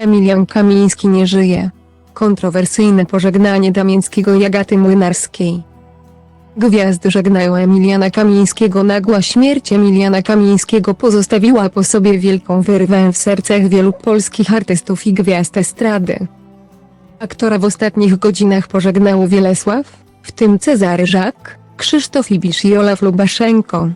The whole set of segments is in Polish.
Emilian Kamiński nie żyje. Kontrowersyjne pożegnanie Damińskiego i Agaty Młynarskiej. Gwiazdy żegnają Emiliana Kamińskiego. Nagła śmierć Emiliana Kamińskiego pozostawiła po sobie wielką wyrwę w sercach wielu polskich artystów i gwiazd estrady. Aktora w ostatnich godzinach pożegnało Wielesław, w tym Cezary Żak, Krzysztof Ibisz i Olaf Lubaszenko.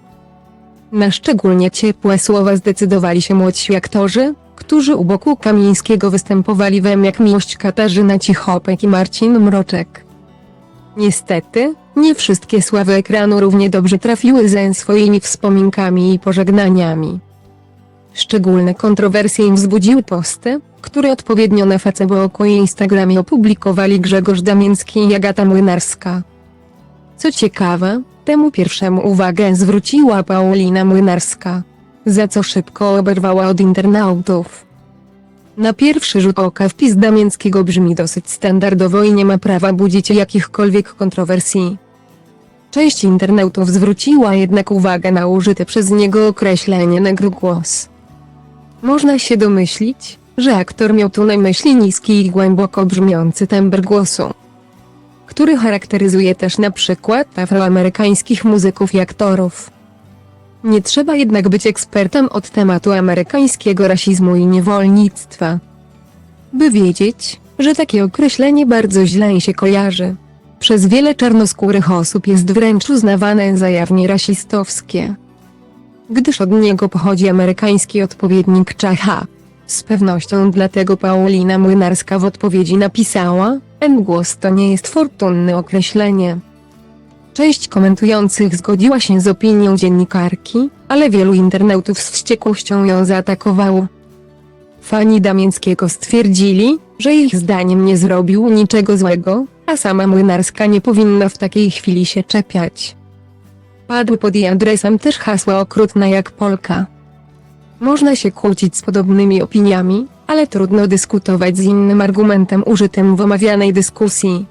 Na szczególnie ciepłe słowa zdecydowali się młodsi aktorzy, którzy u boku Kamińskiego występowali wem jak miłość Katarzyna Cichopek i Marcin Mroczek. Niestety, nie wszystkie sławy ekranu równie dobrze trafiły ze swoimi wspominkami i pożegnaniami. Szczególne kontrowersje wzbudziły posty, które odpowiednio na Facebooku i Instagramie opublikowali Grzegorz Damiński i Agata Młynarska. Co ciekawe, temu pierwszemu uwagę zwróciła Paulina Młynarska, za co szybko oberwała od internautów. Na pierwszy rzut oka wpis Damińskiego brzmi dosyć standardowo i nie ma prawa budzić jakichkolwiek kontrowersji. Część internautów zwróciła jednak uwagę na użyte przez niego określenie negro głos. Można się domyślić, że aktor miał tu na myśli niski i głęboko brzmiący tembr głosu, który charakteryzuje też na przykład afroamerykańskich muzyków i aktorów. Nie trzeba jednak być ekspertem od tematu amerykańskiego rasizmu i niewolnictwa, by wiedzieć, że takie określenie bardzo źle się kojarzy. Przez wiele czarnoskórych osób jest wręcz uznawane za jawnie rasistowskie. Gdyż od niego pochodzi amerykański odpowiednik czacha. Z pewnością dlatego Paulina Młynarska w odpowiedzi napisała, N głos to nie jest fortunne określenie. Część komentujących zgodziła się z opinią dziennikarki, ale wielu internautów z wściekłością ją zaatakowało. Fani Damińskiego stwierdzili, że ich zdaniem nie zrobił niczego złego, a sama Młynarska nie powinna w takiej chwili się czepiać. Padły pod jej adresem też hasła okrutna jak Polka. Można się kłócić z podobnymi opiniami, ale trudno dyskutować z innym argumentem użytym w omawianej dyskusji.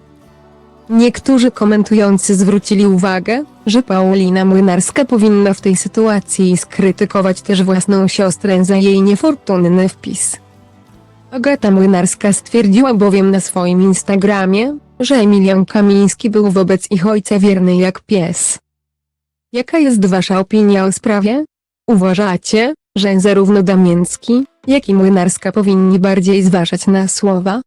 Niektórzy komentujący zwrócili uwagę, że Paulina Młynarska powinna w tej sytuacji skrytykować też własną siostrę za jej niefortunny wpis. Agata Młynarska stwierdziła bowiem na swoim Instagramie, że Emilian Kamiński był wobec ich ojca wierny jak pies. Jaka jest wasza opinia o sprawie? Uważacie, że zarówno Damięcki, jak i Młynarska powinni bardziej zważać na słowa,